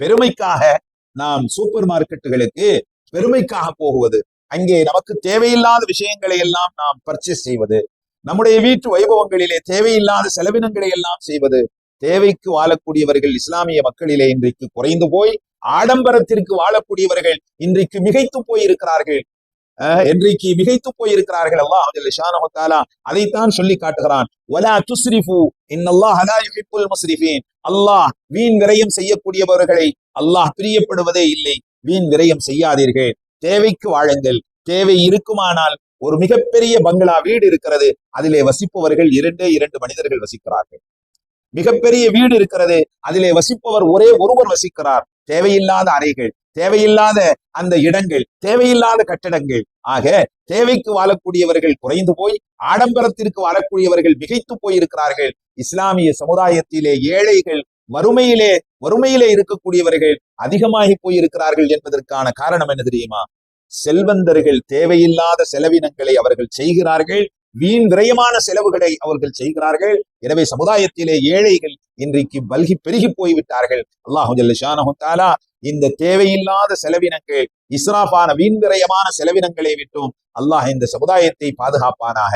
பெருமைக்காக நாம் சூப்பர் மார்க்கெட்டுகளுக்கு பெருமைக்காக போகுவது. அங்கே நமக்கு தேவையில்லாத விஷயங்களை எல்லாம் நாம் பர்ச்சேஸ் செய்வது. நம்முடைய வீட்டு வைபவங்களிலே தேவையில்லாத செலவினங்களை எல்லாம் செய்வது. தேவைக்கு வாழக்கூடியவர்கள் இஸ்லாமிய மக்களிலே இன்றைக்கு குறைந்து போய் ஆடம்பரத்திற்கு வாழக்கூடியவர்கள் இன்றைக்கு மிகைத்து போயிருக்கிறார்கள். அஹ், இன்றைக்கு மிகைத்து போயிருக்கிறார்கள் அல்லாஹ் ஜல்ல அதைத்தான் சொல்லி காட்டுகிறான். வலா துஸ்ரிஃபு இன்னல்லாஹ அலா யுஹிப்புல் முஸ்ரிஃபீன். அல்லாஹ் வீண் விரயம் செய்யக்கூடியவர்களை அல்லாஹ் பிரியப்படுவதே இல்லை. வீண் விரயம் செய்யாதீர்கள். தேவைக்கு வாழுங்கள். தேவை இருக்குமானால் ஒரு மிகப்பெரிய பங்களா வீடு இருக்கிறது. அதிலே வசிப்பவர்கள் இரண்டே இரண்டு மனிதர்கள் வசிக்கிறார்கள். மிகப்பெரிய வீடு இருக்கிறது. அதிலே வசிப்பவர் ஒரே ஒருவர் வசிக்கிறார். தேவையில்லாத அறைகள் தேவையில்லாத அந்த இடங்கள் தேவையில்லாத கட்டடங்கள். ஆக தேவைக்கு வாழக்கூடியவர்கள் குறைந்து போய் ஆடம்பரத்திற்கு வாழக்கூடியவர்கள் மிகைத்து போயிருக்கிறார்கள். இஸ்லாமிய சமுதாயத்திலே ஏழைகள் வறுமையிலே வறுமையிலே இருக்கக்கூடியவர்கள் அதிகமாகி போயிருக்கிறார்கள் என்பதற்கான காரணம் என்ன தெரியுமா? செல்வந்தர்கள் தேவையில்லாத செலவினங்களை அவர்கள் செய்கிறார்கள். வீண் விரயமான செலவுகளை அவர்கள் செய்கிறார்கள். எனவே சமுதாயத்திலே ஏழைகள் இன்றைக்கு பல்கி பெருகி போய்விட்டார்கள். அல்லாஹு ஜல்ல இந்த தேவையில்லாத செலவினங்கள் இஸ்ராஃபான வீண் விரயமான செலவினங்களை விட்டும் அல்லாஹ் இந்த சமுதாயத்தை பாதுகாப்பானாக.